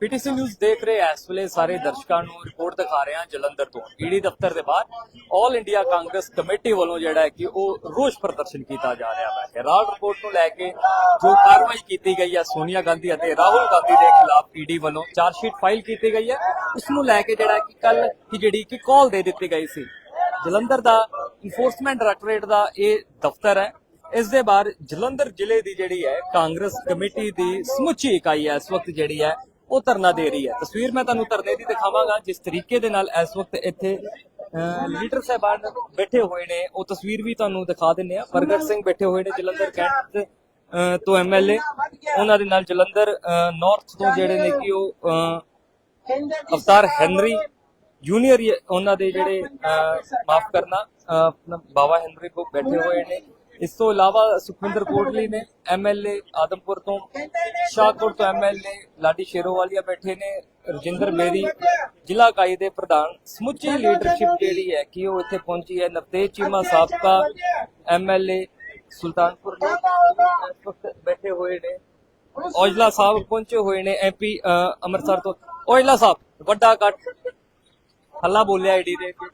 PTC news ਦੇਖ ਰਹੇ ਇਸ ਵੇਲੇ ਸਾਰੇ ਦਰਸ਼ਕਾਂ ਨੂੰ ਰਿਪੋਰਟ ਦਿਖਾ ਰਹੇ ਹਾਂ ਜਲੰਧਰ ਤੋਂ। ਈਡੀ ਦਫ਼ਤਰ ਦੇ ਬਾਹਰ ਆਲ ਇੰਡੀਆ ਕਾਂਗਰਸ ਕਮੇਟੀ ਵੱਲੋਂ ਜਿਹੜਾ ਹੈ ਕਿ ਉਹ ਰੋਸ ਪ੍ਰਦਰਸ਼ਨ ਕੀਤਾ ਜਾ ਰਿਹਾ ਹੈ। ਹੈਰਾਲਡ ਰਿਪੋਰਟ ਨੂੰ ਲੈ ਕੇ ਜੋ ਕਾਰਵਾਈ ਕੀਤੀ ਗਈ ਹੈ ਸੋਨੀਆ ਗਾਂਧੀ ਅਤੇ ਰਾਹੁਲ ਗਾਂਧੀ ਦੇ ਖਿਲਾਫ ਈਡੀ ਵੱਲੋਂ ਚਾਰਜ ਸ਼ੀਟ ਫਾਈਲ ਕੀਤੀ ਗਈ ਹੈ। ਉਸ ਨੂੰ ਲੈ ਕੇ ਜਿਹੜਾ ਕਿ ਕੱਲ ਕੀ ਜਿਹੜੀ ਕਿ ਕਾਲ ਦੇ ਦਿੱਤੀ ਗਈ ਸੀ। ਜਲੰਧਰ ਦਾ ਇਨਫੋਰਸਮੈਂਟ ਡਾਇਰੈਕਟੋਰੇਟ ਦਾ ਇਹ ਦਫ਼ਤਰ ਹੈ। ਇਸ ਦੇ ਬਾਅਦ ਜਲੰਧਰ ਜ਼ਿਲ੍ਹੇ ਦੀ ਜਿਹੜੀ ਹੈ ਕਾਂਗਰਸ ਕਮੇਟੀ ਦੀ ਸਮੁੱਚੀ ਇਕਾਈ ਹੈ ਇਸ ਵਕਤ ਜਿਹੜੀ ਹੈ ਉਹ ਧਰਨਾ ਦੇ ਰਹੀ ਹੈ। ਤਸਵੀਰ ਮੈਂ ਤੁਹਾਨੂੰ ਧਰਨੇ ਦੀ ਦਿਖਾਵਾਂਗਾ ਜਿਸ ਤਰੀਕੇ ਦੇ ਨਾਲ ਇਸ ਵਕਤ ਇੱਥੇ ਲੀਡਰ ਸਾਹਿਬਾਨ ਬੈਠੇ ਹੋਏ ਨੇ। ਉਹ ਤਸਵੀਰ ਵੀ ਤੁਹਾਨੂੰ ਦਿਖਾ ਦਿੰਨੇ ਆ ਪ੍ਰਗਟ ਸਿੰਘ ਬੈਠੇ ਹੋਏ ਨੇ ਜਲੰਧਰ ਕੈਂਟ ਤੋਂ ਐਮਐਲਏ ਉਹਨਾਂ ਦੇ ਨਾਲ ਜਲੰਧਰ ਨਾਰਥ ਤੋਂ ਜਿਹੜੇ ਨੇ ਕਿ ਉਹ ਅਵਤਾਰ ਹੈਨਰੀ ਜੂਨੀਅਰ ਉਹਨਾਂ ਦੇ ਜਿਹੜੇ ਮਾਫ ਕਰਨਾ ਅਹ, ਆਪਣਾ ਬਾਵਾ ਹੈਨਰੀ ਕੋ ਬੈਠੇ ਹੋਏ ਨੇ। ਇਸ ਤੋਂ ਇਲਾਵਾ ਸੁਖਵਿੰਦਰ ਕੋਟਲੀ ਨੇ ਐਮਐਲਏ ਆਦਮਪੁਰ ਤੋਂ, ਸ਼ਾਹਕੋਟ ਤੋਂ ਐਮਐਲਏ ਲਾਡੀ ਸ਼ੇਰੋਵਾਲੀਆ ਬੈਠੇ ਨੇ, ਰਜਿੰਦਰ ਮੇਰੀ ਜ਼ਿਲ੍ਹਾ ਇਕਾਈ ਦੇ ਪ੍ਰਧਾਨ। ਸਮੁੱਚੀ ਲੀਡਰਸ਼ਿਪ ਜਿਹੜੀ ਹੈ, ਕਿ ਉਹ ਇੱਥੇ ਪਹੁੰਚੀ ਹੈ? ਨਵਤੇਜ ਚੀਮਾ ਸਾਬਕਾ ਐਮਐਲਏ ਸੁਲਤਾਨਪੁਰ ਲੋਕ ਇਸ ਬੈਠੇ ਹੋਏ ਨੇ। ਔਜਲਾ ਸਾਹਿਬ ਪਹੁੰਚੇ ਹੋਏ ਨੇ ਐਮਪੀ ਅੰਮ੍ਰਿਤਸਰ ਤੋਂ। ਔਜਲਾ ਸਾਹਿਬ, ਵੱਡਾ ਇਕੱਠ। ਹੱਲਾ ਬੋਲਿਆ ਆਈਡੀ ਦੇ ਅੱਗੇ।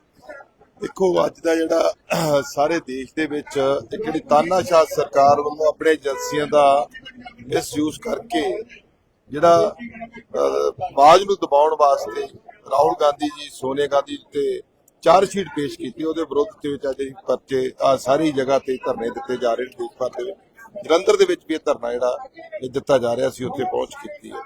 ਦੇਖੋ ਅੱਜ ਦਾ ਜਿਹੜਾ ਸਾਰੇ ਦੇਸ਼ ਦੇ ਵਿੱਚ ਇੱਕ ਜਿਹੜੀ ਤਾਨਾਸ਼ਾਹ ਸਰਕਾਰ ਵੱਲੋਂ ਆਪਣੇ ਏਜੰਸੀਆਂ ਦਾ ਮਿਸਯੂਜ਼ ਕਰਕੇ ਜਿਹੜਾ ਅਹ, ਆਵਾਜ਼ ਨੂੰ ਦਬਾਉਣ ਵਾਸਤੇ ਰਾਹੁਲ ਗਾਂਧੀ ਜੀ ਸੋਨੀਆ ਗਾਂਧੀ ਤੇ ਚਾਰ ਸ਼ੀਟ ਪੇਸ਼ ਕੀਤੀ ਉਹਦੇ ਵਿਰੁੱਧ ਤੇ ਵਿੱਚ ਅੱਜ ਪਰਚੇ ਆ ਸਾਰੀ ਜਗ੍ਹਾ ਤੇ ਧਰਨੇ ਦਿੱਤੇ ਜਾ ਰਹੇ ਨੇ ਦੇਸ਼ ਭਰ ਦੇ ਵਿੱਚ। ਜਲੰਧਰ ਦੇ ਵਿੱਚ ਵੀ ਇਹ ਧਰਨਾ ਜਿਹੜਾ ਦਿੱਤਾ ਜਾ ਰਿਹਾ ਸੀ, ਉੱਥੇ ਪਹੁੰਚ ਕੀਤੀ ਹੈ।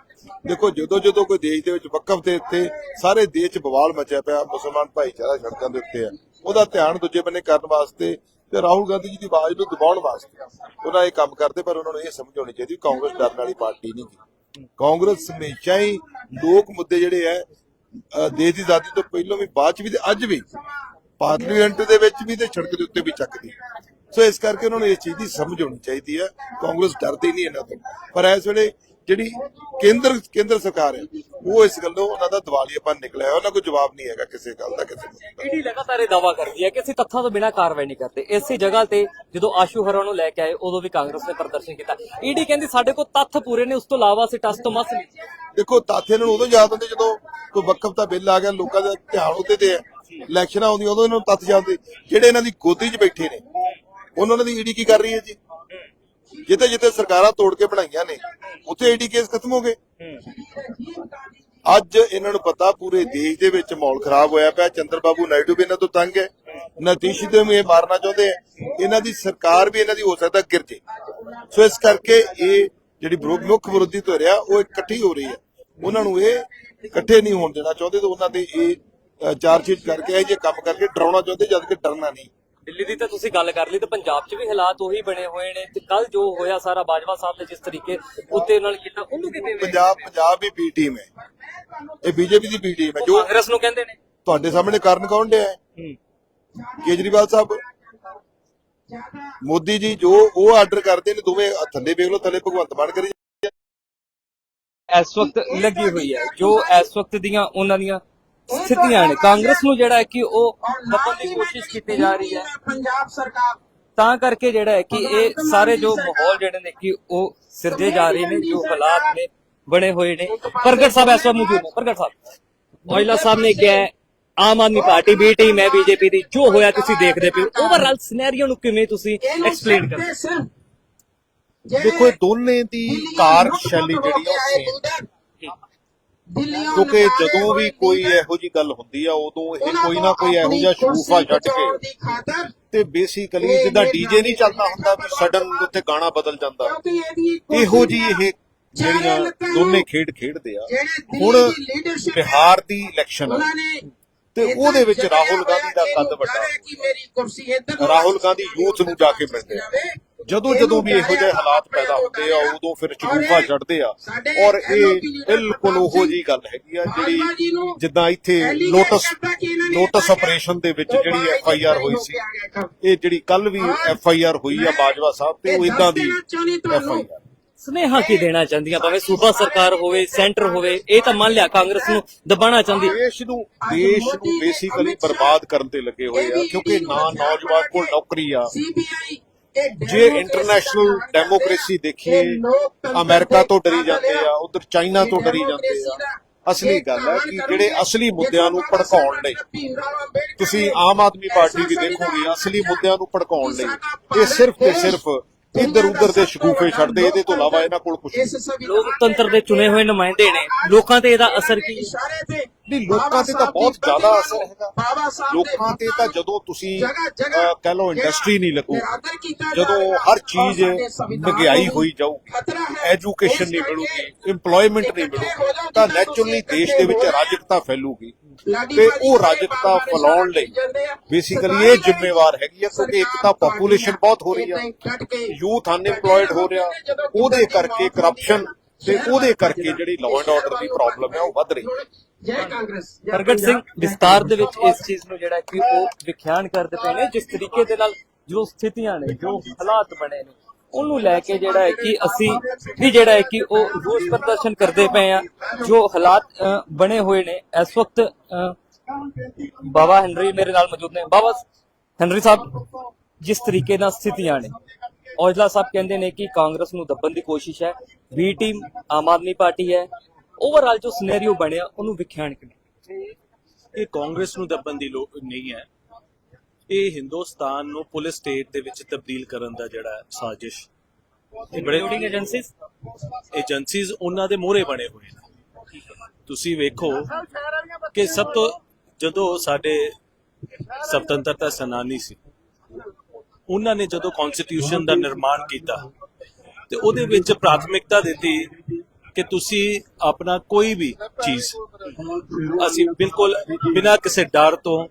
ਦੇਖੋ, ਜਦੋਂ ਜਦੋਂ ਕੋਈ ਦੇਸ਼ ਦੇ ਵਿੱਚ ਵਕਫ ਦੇ ਉੱਤੇ ਸਾਰੇ ਦੇਸ਼ 'ਚ ਬਵਾਲ ਮਚਿਆ ਪਿਆ, ਮੁਸਲਮਾਨ ਭਾਈਚਾਰਾ ਸੜਕਾਂ ਦੇ ਉੱਤੇ ਹੈ, ਉਹਦਾ ਧਿਆਨ ਦੂਜੇ ਬੰਨੇ ਕਰਨ ਵਾਸਤੇ ਤੇ ਰਾਹੁਲ ਗਾਂਧੀ ਜੀ ਦੀ ਆਵਾਜ਼ ਨੂੰ ਦਬਾਉਣ ਵਾਸਤੇ ਉਹਨਾਂ ਇਹ ਕੰਮ ਕਰਦੇ, ਪਰ ਉਹਨਾਂ ਨੂੰ ਇਹ ਸਮਝ ਆਉਣੀ ਚਾਹੀਦੀ ਕਾਂਗਰਸ ਡਰਨ ਵਾਲੀ ਪਾਰਟੀ ਨਹੀਂ ਗੀ ਕਾਂਗਰਸ ਹਮੇਸ਼ਾ ਹੀ ਲੋਕ ਮੁੱਦੇ ਜਿਹੜੇ ਹੈ ਦੇਸ਼ ਦੀ ਆਜ਼ਾਦੀ ਤੋਂ ਪਹਿਲਾਂ ਵੀ, ਬਾਅਦ ਚ ਵੀ ਤੇ ਅੱਜ ਵੀ, ਪਾਰਲੀਮੈਂਟ ਦੇ ਵਿੱਚ ਵੀ ਤੇ ਸੜਕ ਦੇ ਉੱਤੇ ਵੀ ਚੱਕਦੀ ਸੋ ਇਸ ਕਰਕੇ ਉਹਨਾਂ ਨੂੰ ਇਸ ਚੀਜ਼ ਦੀ ਸਮਝ ਹੋਣੀ ਚਾਹੀਦੀ ਹੈ। ਕਾਂਗਰਸ ਡਰਦੀ ਨਹੀਂ ਇਹਨਾਂ ਤੋਂ। ਪਰ ਇਸ ਵੇਲੇ ਜਿਹੜੀ ਕੇਂਦਰ ਕੇਂਦਰ ਸਰਕਾਰ ਹੈ ਉਹ ਇਸ ਗੱਲੋਂ ਉਹਨਾਂ ਦਾ ਦਿਵਾਲੀਆਪਨ ਨਿਕਲਿਆ ਹੈ। ਉਹਨਾਂ ਕੋਲ ਜਵਾਬ ਨਹੀਂ ਹੈਗਾ ਕਿਸੇ ਗੱਲ ਦਾ ਕਿਸੇ ਨੂੰ। ਈਡੀ ਲਗਾਤਾਰ ਇਹ ਦਾਵਾ ਕਰਦੀ ਹੈ ਕਿ ਅਸੀਂ ਤੱਥਾਂ ਤੋਂ ਬਿਨਾਂ ਕਾਰਵਾਈ ਨਹੀਂ ਕਰਦੇ। ਇਸੇ ਜਗ੍ਹਾ ਤੇ ਜਦੋਂ ਆਸ਼ੂ ਹਰਾ ਨੂੰ ਲੈ ਕੇ ਆਏ ਉਦੋਂ ਵੀ ਕਾਂਗਰਸ ਨੇ ਪ੍ਰਦਰਸ਼ਨ ਕੀਤਾ। ਈਡੀ ਕਹਿੰਦੀ ਸਾਡੇ ਕੋਲ ਤੱਥ ਪੂਰੇ ਨੇ ਉਸ ਤੋਂ ਇਲਾਵਾ ਅਸੀਂ ਟਸ ਤੋਂ ਮਸ ਨਹੀਂ। ਦੇਖੋ ਤੱਥ ਇਹਨਾਂ ਨੂੰ ਉਦੋਂ ਯਾਦ ਹੁੰਦੇ ਜਦੋਂ ਕੋਈ ਵਕਫ ਦਾ ਬਿੱਲ ਆ ਗਿਆ ਲੋਕਾਂ ਦਾ ਧਿਆਨ ਉੱਤੇ ਤੇ ਹੈ। ਇਲੈਕਸ਼ਨਾਂ ਆਉਂਦੀਆਂ ਉਦੋਂ ਇਹਨਾਂ ਨੂੰ ਤੱਥ ਯਾਦ ਹੁੰਦੇ। ਜਿਹੜੇ ਇਹਨਾਂ ਦੀ ਗੋਦੀ 'ਚ ਬੈਠੇ ਨੇ ਉਹਨਾਂ ਦੀ ਈਡੀ ਕੀ ਕਰ ਰਹੀ ਹੈ ਜੀ? ਜਿੱਥੇ ਜਿੱਥੇ ਸਰਕਾਰਾਂ ਤੋੜ ਕੇ ਬਣਾਈਆਂ ਨੇ, ਉੱਥੇ ਈਡੀ ਕੇਸ ਖਤਮ ਹੋ ਗਏ। ਅੱਜ ਇਹਨਾਂ ਨੂੰ ਪਤਾ ਪੂਰੇ ਦੇਸ਼ ਦੇ ਵਿੱਚ ਮਾਹੌਲ ਖਰਾਬ ਹੋਇਆ ਪਿਆ। ਚੰਦਰ ਬਾਬੂ ਨਾਇਡੂ ਵੀ ਇਹਨਾਂ ਤੋਂ ਤੰਗ ਹੈ। ਨਤੀਸ਼ ਦੇ ਵੀ ਇਹ ਮਾਰਨਾ ਚਾਹੁੰਦੇ ਆ। ਇਹਨਾਂ ਦੀ ਸਰਕਾਰ ਵੀ ਇਹਨਾਂ ਦੀ ਹੋ ਸਕਦਾ ਗਿਰ ਜੇ। ਸੋ ਇਸ ਕਰਕੇ ਇਹ ਜਿਹੜੀ ਮੁੱਖ ਵਿਰੋਧੀ ਧਿਰ ਆ, ਉਹ ਇਕੱਠੀ ਹੋ ਰਹੀ ਹੈ ਉਹਨਾਂ ਨੂੰ ਇਹ ਇਕੱਠੇ ਨਹੀਂ ਹੋਣ ਦੇਣਾ ਚਾਹੁੰਦੇ ਤੇ ਉਹਨਾਂ ਦੇ ਇਹ ਚਾਰਜ ਸ਼ੀਟ ਕਰਕੇ ਇਹ ਜੇ ਕੰਮ ਕਰਕੇ ਡਰਾਉਣਾ ਚਾਹੁੰਦੇ, ਜਦ ਕਿ ਡਰਨਾ ਨਹੀਂ। ਦਿੱਲੀ ਦੀ ਤਾਂ ਤੁਸੀਂ ਗੱਲ ਕਰ ਲਈ ਤੇ ਪੰਜਾਬ 'ਚ ਵੀ ਹਾਲਾਤ ਉਹੀ ਬਣੇ ਹੋਏ ਨੇ ਤੇ ਕੱਲ ਜੋ ਹੋਇਆ ਸਾਰਾ ਬਾਜਵਾ ਸਾਹਿਬ ਨੇ ਜਿਸ ਤਰੀਕੇ ਉੱਤੇ ਨਾਲ ਕੀਤਾ ਉਹਨੂੰ ਕਿਤੇ ਪੰਜਾਬ ਪੰਜਾਬ ਵੀ ਬੀ ਟੀਮ ਹੈ। ਇਹ ਬੀਜੇਪੀ ਦੀ ਬੀ ਟੀਮ ਹੈ ਜੋ ਕਾਂਗਰਸ ਨੂੰ ਕਹਿੰਦੇ ਨੇ। ਤੁਹਾਡੇ ਸਾਹਮਣੇ ਕਾਰਨ ਕੌਣ ਡਿਆ ਹੂੰ? ਕੇਜਰੀਵਾਲ ਸਾਹਿਬ। ਮੋਦੀ ਜੀ ਜੋ ਉਹ ਆਰਡਰ ਕਰਦੇ ਨੇ ਦੋਵੇਂ ਥੱਲੇ ਵੇਖ ਲਓ ਥੱਲੇ ਭਗਵੰਤ ਮਾਨ ਕਰੀ ਇਸ ਵਕਤ ਲੱਗੀ ਹੋਈ ਹੈ ਜੋ ਇਸ ਵਕਤ ਦੀਆਂ ਉਹਨਾਂ ਦੀਆਂ ਸਥਿਤੀਆਂ ਨੇ। ਕਾਂਗਰਸ ਨੂੰ ਜਿਹੜਾ ਹੈ ਕਿ ਉਹ ਦੱਬਣ ਦੀ ਕੋਸ਼ਿਸ਼ ਕੀਤੀ ਜਾ ਰਹੀ ਹੈ। ਪੰਜਾਬ ਸਰਕਾਰ ਤਾਂ ਕਰਕੇ ਜਿਹੜਾ ਹੈ ਕਿ ਇਹ ਸਾਰੇ ਜੋ ਮਾਹੌਲ ਜਿਹੜੇ ਨੇ ਕਿ ਉਹ ਸਿਰਜੇ ਜਾ ਰਹੇ ਨੇ ਜੋ ਹਾਲਾਤ ਨੇ ਬਣੇ ਹੋਏ ਨੇ। ਪ੍ਰਗਟ ਸਾਹਿਬ ਇਸ ਵਾਰ ਮੌਜੂਦ ਨੇ। ਪ੍ਰਗਟ ਸਾਹਿਬ। ਔਜਲਾ ਸਾਹਿਬ ਨੇ ਕਿਹਾ Aam Aadmi Party B team ਹੈ ਬੀਜੇਪੀ ਦੀ। ਜੋ ਹੋਇਆ ਤੁਸੀਂ ਦੇਖਦੇ ਪਏ ਓਵਰਆਲ ਸਿਨੈਰੀਓ ਨੂੰ ਕਿਵੇਂ ਤੁਸੀਂ ਐਕਸਪਲੇਨ ਕਰਦੇ ਦੇਖੋ ਇਹ ਦੋਨੇ ਦੀ ਕਾਰ ਸ਼ੈਲੀ ਜਿਹੜੀ ਉਹ ਸੇਮ ਕਿਉਂਕਿ ਜਦੋਂ ਵੀ ਕੋਈ ਇਹੋ ਜੀ ਗੱਲ ਹੁੰਦੀ ਆ ਉਦੋਂ ਇਹ ਕੋਈ ਨਾ ਕੋਈ ਇਹੋ ਜਿਹਾ ਸ਼ੂਫਾ ਛੱਡ ਕੇ ਤੇ ਬੇਸਿਕਲੀ ਜਿੱਦਾਂ ਡੀਜੇ ਨਹੀਂ ਚੱਲਦਾ ਹੁੰਦਾ ਵੀ ਸਡਨ ਉੱਤੇ ਗਾਣਾ ਬਦਲ ਜਾਂਦਾ। ਇਹੋ ਜੀ ਇਹ ਜਿਹੜੀਆਂ ਦੋਨੇ ਖੇਡ ਖੇਡਦੇ ਆ ਹੁਣ ਬਿਹਾਰ ਦੀ ਇਲੈਕਸ਼ਨ ਆ। ਤੇ ਉਹਦੇ ਵਿੱਚ ਰਾਹੁਲ ਗਾਂਧੀ ਦਾ ਕੱਦ ਵੱਡਾ। ਰਾਹੁਲ ਗਾਂਧੀ ਯੂਥ ਨੂੰ ਜਾ ਕੇ ਮਿਲਦੇ ਆ। ਜਦੋਂ ਜਦੋਂ ਵੀ ਇਹੋ ਜਿਹੇ ਹਾਲਾਤ ਪੈਦਾ ਹੁੰਦੇ ਆ ਉਦੋਂ ਫਿਰ ਚੜੂਫਾ ਚੜਦੇ ਆ। ਔਰ ਇਹ ਬਿਲਕੁਲ ਉਹੋ ਜੀ ਗੱਲ ਹੈਗੀ ਆ ਜਿਹੜੀ ਜਿੱਦਾਂ ਇੱਥੇ ਲੋਟਸ ਲੋਟਸ ਆਪਰੇਸ਼ਨ ਦੇ ਵਿੱਚ ਜਿਹੜੀ ਐਫ ਆਈ ਆਰ ਹੋਈ ਸੀ ਇਹ ਜਿਹੜੀ ਕੱਲ ਵੀ ਐਫ ਆਈ ਆਰ ਹੋਈ ਆ ਬਾਜਵਾ ਸਾਹਿਬ ਤੇ ਉਹ ਇਦਾਂ ਦੀ ਐਫ ਆਈ ਆਰ। ਸੁਨੇਹਾ ਕੀ ਦੇਣਾ ਚਾਹੁੰਦੀਆਂ? ਭਾਵੇਂ ਸੂਬਾ ਸਰਕਾਰ ਹੋਵੇ ਸੈਂਟਰ ਹੋਵੇ ਇਹ ਤਾਂ ਮੰਨ ਲਿਆ ਕਾਂਗਰਸ ਨੂੰ ਦਬਾਣਾ ਚਾਹੁੰਦੀ। ਦੇਸ਼ ਨੂੰ ਦੇਸ਼ ਨੂੰ ਬੇਸਿਕਲੀ ਬਰਬਾਦ ਕਰਨ ਤੇ ਲੱਗੇ ਹੋਏ ਆ ਕਿਉਂਕਿ ਨਾ ਨੌਜਵਾਨ ਕੋਲ ਨੌਕਰੀ ਆ। ਜੇ ਇੰਟਰਨੈਸ਼ਨਲ ਡੈਮੋਕ੍ਰੇਸੀ ਦੇਖੀਏ, ਅਮਰੀਕਾ ਤੋਂ ਡਰੀ ਜਾਂਦੇ ਆ, ਉਧਰ ਚਾਈਨਾ ਤੋਂ ਡਰੀ ਜਾਂਦੇ ਆ। ਅਸਲੀ ਗੱਲ ਹੈ ਕਿ ਜਿਹੜੇ ਅਸਲੀ ਮੁੱਦਿਆਂ ਨੂੰ ਭੜਕਾਉਣ ਲਈ, ਤੁਸੀਂ ਆਮ ਆਦਮੀ ਪਾਰਟੀ ਵੀ ਦੇਖੋਗੇ, ਅਸਲੀ ਮੁੱਦਿਆਂ ਨੂੰ ਭੜਕਾਉਣ ਲਈ, ਇਹ ਸਿਰਫ ਤੇ ਸਿਰਫ ਇੱਧਰ ਉੱਧਰ ਦੇ ਸ਼ਗੂਫੇ ਛੱਡਦੇ, ਇਹਦੇ ਤੋਂ ਇਲਾਵਾ ਇਹਨਾਂ ਕੋਲ ਕੁਝ ਨਹੀਂ। ਲੋਕਤੰਤਰ ਦੇ ਚੁਣੇ ਹੋਏ ਨੁਮਾਇੰਦੇ ਨੇ, ਲੋਕਾਂ ਤੇ ਇਹਦਾ ਅਸਰ ਕੀ ਨਹੀਂ ਲੋਕਾਂ ਤੇ ਤਾਂ ਬਹੁਤ ਜ਼ਿਆਦਾ ਅਸਰ ਹੈਗਾ ਲੋਕਾਂ ਤੇ ਤਾਂ ਜਦੋਂ ਤੁਸੀਂ ਕਹਿ ਲਓ ਇੰਡਸਟਰੀ ਨਹੀਂ ਲੱਗੂ ਜਦੋਂ ਹਰ ਚੀਜ਼ ਮਹਿੰਗਾਈ ਹੋਈ ਜਾਊਗੀ ਐਜੂਕੇਸ਼ਨ ਨਹੀਂ ਮਿਲੂਗੀ EMPLOYMENT ਨਹੀਂ ਮਿਲੂਗੀ ਤਾਂ ਨੈਚੁਰਲੀ ਦੇਸ਼ ਦੇ ਵਿੱਚ ਰਾਜਕਤਾ ਫੈਲੂਗੀ। ਤੇ ਉਹ ਰਾਜਕਤਾ ਫੈਲਾਉਣ ਲਈ ਬੇਸਿਕਲੀ ਇਹ ਜ਼ਿੰਮੇਵਾਰ ਹੈਗੀ ਹੈ ਕਿਉਂਕਿ ਇੱਕ ਤਾਂ ਪੋਪੂਲੇਸ਼ਨ ਬਹੁਤ ਹੋ ਰਹੀ ਹੈ ਯੂਥ ਅਨਇੰਪਲੋਇਡ ਹੋ ਰਿਹਾ ਉਹਦੇ ਕਰਕੇ ਕਰਪਸ਼ਨ ਤੇ ਉਹਦੇ ਕਰਕੇ ਜਿਹੜੀ ਲਾਅ ਐਂਡ ਆਰਡਰ ਦੀ ਪ੍ਰੋਬਲਮ ਹੈ ਉਹ ਵੱਧ ਰਹੀ। ਹੈ ਜੈ ਕਾਂਗਰਸ ਪ੍ਰਗਟ ਸਿੰਘ ਵਿਸਤਾਰ ਦੇ ਵਿੱਚ ਇਸ ਚੀਜ਼ ਨੂੰ ਜਿਹੜਾ ਕਿ ਉਹ ਵਿਖਿਆਨ ਕਰਦੇ ਪਏ ਨੇ ਜਿਸ ਤਰੀਕੇ ਦੇ ਨਾਲ ਜੋ ਸਥਿਤੀਆਂ ਨੇ ਜੋ ਹਾਲਾਤ ਬਣੇ ਨੇ ਉਹਨੂੰ ਲੈ ਕੇ ਜਿਹੜਾ ਹੈ ਕਿ ਅਸੀਂ ਵੀ ਜਿਹੜਾ ਹੈ ਕਿ ਉਹ ਰੋਸ ਪ੍ਰਦਰਸ਼ਨ ਕਰਦੇ ਪਏ ਆ ਜੋ ਹਾਲਾਤ ਬਣੇ ਹੋਏ ਨੇ ਇਸ ਵਕਤ ਬਾਬਾ ਹੈਨਰੀ ਮੇਰੇ ਨਾਲ ਮੌਜੂਦ ਨੇ। ਬਾਬਾ ਹੈਨਰੀ ਸਾਹਿਬ ਜਿਸ ਤਰੀਕੇ ਨਾਲ ਸਥਿਤੀਆਂ ਨੇ ਔਜਲਾ ਸਾਹਿਬ ਕਹਿੰਦੇ ਨੇ ਕਿ ਕਾਂਗਰਸ ਨੂੰ ਦੱਬਣ ਦੀ ਕੋਸ਼ਿਸ਼ ਹੈ B team Aam Aadmi Party ਹੈ ਓਵਰਆਲ ਜੋ ਸਿਨੈਰੀਓ ਬਣਿਆ ਉਹਨੂੰ ਵਿਖਿਆਨ ਕਿਵੇਂ? ਇਹ ਕਾਂਗਰਸ ਨੂੰ ਦੱਬਣ ਦੀ ਲੋੜ ਨਹੀਂ ਹੈ। ਇਹ ਹਿੰਦੁਸਤਾਨ ਨੂੰ ਪੁਲਿਸ ਸਟੇਟ ਦੇ ਵਿੱਚ ਤਬਦੀਲ ਕਰਨ ਦਾ ਜਿਹੜਾ ਸਾਜ਼ਿਸ਼। ਇਹ ਬੜੇ ਏਜੰਸੀਜ਼ ਏਜੰਸੀਜ਼ ਉਹਨਾਂ ਦੇ ਮੋਹਰੇ ਬਣੇ ਹੋਏ ਨੇ। ਤੁਸੀਂ ਵੇਖੋ ਕਿ ਸਭ ਤੋਂ ਜਦੋਂ ਸਾਡੇ ਸੁਤੰਤਰਤਾ ਸੈਨਾਨੀ ਸੀ ਉਹਨਾਂ ਨੇ ਜਦੋਂ ਕਨਸਟੀਟਿਊਸ਼ਨ ਦਾ ਨਿਰਮਾਣ ਕੀਤਾ ਤੇ ਉਹਦੇ ਵਿੱਚ ਪ੍ਰਾਥਮਿਕਤਾ ਦਿੱਤੀ ਕਿ ਤੁਸੀਂ ਆਪਣਾ ਕੋਈ ਵੀ ਚੀਜ਼ ਅਸੀਂ ਬਿਲਕੁਲ ਬਿਨਾਂ ਕਿਸੇ ਡਰ ਤੋਂ,